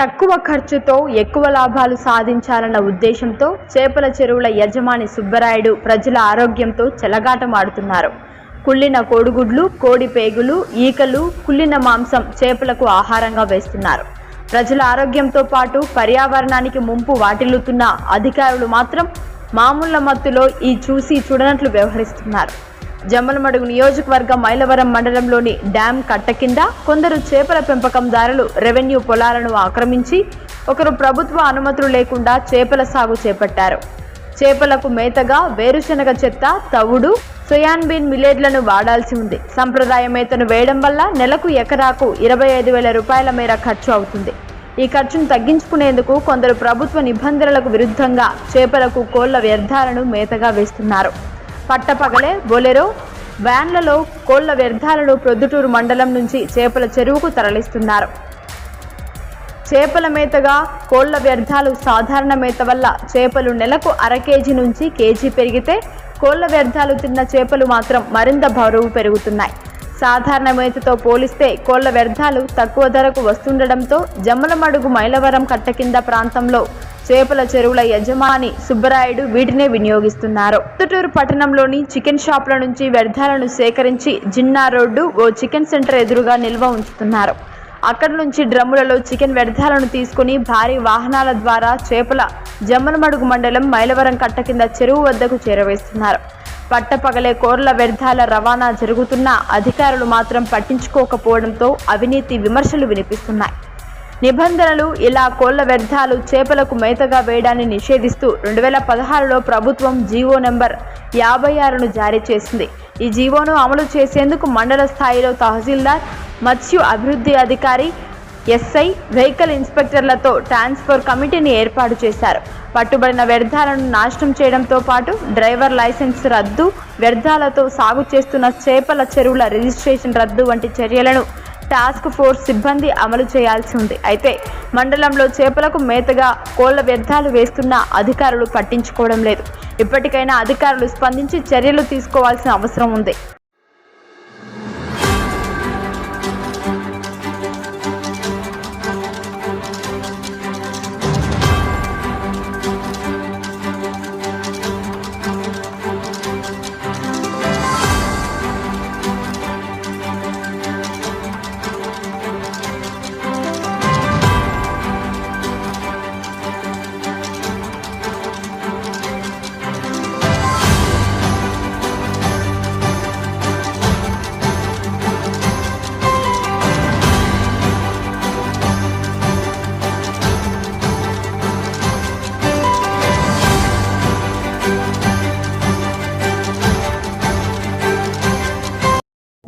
తక్కువ ఖర్చుతో ఎక్కువ లాభాలు సాధించాలన్న ఉద్దేశంతో చేపల చెరువుల యజమాని సుబ్బరాయుడు ప్రజల ఆరోగ్యంతో చెలగాటమాడుతున్నారు కుళ్ళిన కోడిగుడ్లు కోడి పేగులు ఈకలు కుళ్ళిన మాంసం చేపలకు ఆహారంగా వేస్తున్నారు. ప్రజల ఆరోగ్యంతో పాటు పర్యావరణానికి ముంపు వాటిల్లుతున్న అధికారులు మాత్రం మామూళ్ళ మత్తులో ఈ చూసి చూడనట్లు వ్యవహరిస్తున్నారు. జమ్మలమడుగు నియోజకవర్గం మైలవరం మండలంలోని డ్యాం కట్ట కింద కొందరు చేపల పెంపకందారులు రెవెన్యూ పొలాలను ఆక్రమించి ఒకరు ప్రభుత్వ అనుమతులు లేకుండా చేపల సాగు చేపట్టారు. చేపలకు మేతగా వేరుశనగ చెత్త తవుడు సొయాన్బీన్ మిలేట్లను వాడాల్సి ఉంది. సంప్రదాయ మేతను వేయడం వల్ల నెలకు ఎకరాకు ఇరవై ఐదు వేల రూపాయల మేర ఖర్చు అవుతుంది. ఈ ఖర్చును తగ్గించుకునేందుకు కొందరు ప్రభుత్వ నిబంధనలకు విరుద్ధంగా చేపలకు కోళ్ళ వ్యర్థాలను మేతగా వేస్తున్నారు. పట్టపగలే బొలెరో. వ్యాన్లలో కోళ్ళ వ్యర్థాలను ప్రొద్దుటూరు మండలం నుంచి చేపల చెరువుకు తరలిస్తున్నారు. చేపల మేతగా కోళ్ళ వ్యర్థాలు సాధారణ మేత వల్ల చేపలు నెలకు అర కేజీ నుంచి కేజీ పెరిగితే కోళ్ళ వ్యర్థాలు తిన్న చేపలు మాత్రం మరింత బరువు పెరుగుతున్నాయి. సాధారణ మేతతో పోలిస్తే కోళ్ళ వ్యర్థాలు తక్కువ ధరకు వస్తుండడంతో జమ్మలమడుగు మైలవరం కట్ట కింద ప్రాంతంలో చేపల చెరువుల యజమాని సుబ్బరాయుడు వీటినే వినియోగిస్తున్నారు. తుటూరు పట్టణంలోని చికెన్ షాపుల నుంచి వ్యర్థాలను సేకరించి జిన్నా రోడ్డు ఓ చికెన్ సెంటర్ ఎదురుగా నిల్వ ఉంచుతున్నారు. అక్కడి నుంచి డ్రమ్ములలో చికెన్ వ్యర్థాలను తీసుకుని భారీ వాహనాల ద్వారా చేపల జమ్మలమడుగు మండలం మైలవరం కట్ట కింద చెరువు వద్దకు చేరవేస్తున్నారు. పట్టపగలే కోర్ల వ్యర్థాల రవాణా జరుగుతున్నా అధికారులు మాత్రం పట్టించుకోకపోవడంతో అవినీతి విమర్శలు వినిపిస్తున్నాయి. నిబంధనలు ఇలా కోళ్ళ వ్యర్థాలు చేపలకు మేతగా వేయడాన్ని నిషేధిస్తూ రెండు వేల పదహారులో ప్రభుత్వం జీవో నెంబర్ యాభై ఆరును జారీ చేసింది. ఈ జీవోను అమలు చేసేందుకు మండల స్థాయిలో తహసీల్దార్ మత్స్య అభివృద్ధి అధికారి ఎస్ఐ వెహికల్ ఇన్స్పెక్టర్లతో ట్రాన్స్ఫర్ కమిటీని ఏర్పాటు చేశారు. పట్టుబడిన వ్యర్థాలను నాశనం చేయడంతో పాటు డ్రైవర్ లైసెన్స్ రద్దు వ్యర్థాలతో సాగు చేస్తున్న చేపల చెరువుల రిజిస్ట్రేషన్ రద్దు వంటి చర్యలను టాస్క్ ఫోర్స్ సిబ్బంది అమలు చేయాల్సి ఉంది. అయితే మండలంలో చేపలకు మేతగా కోళ్ళ వ్యర్థాలు వేస్తున్న అధికారులు పట్టించుకోవడం లేదు. ఇప్పటికైనా అధికారులు స్పందించి చర్యలు తీసుకోవాల్సిన అవసరం ఉంది.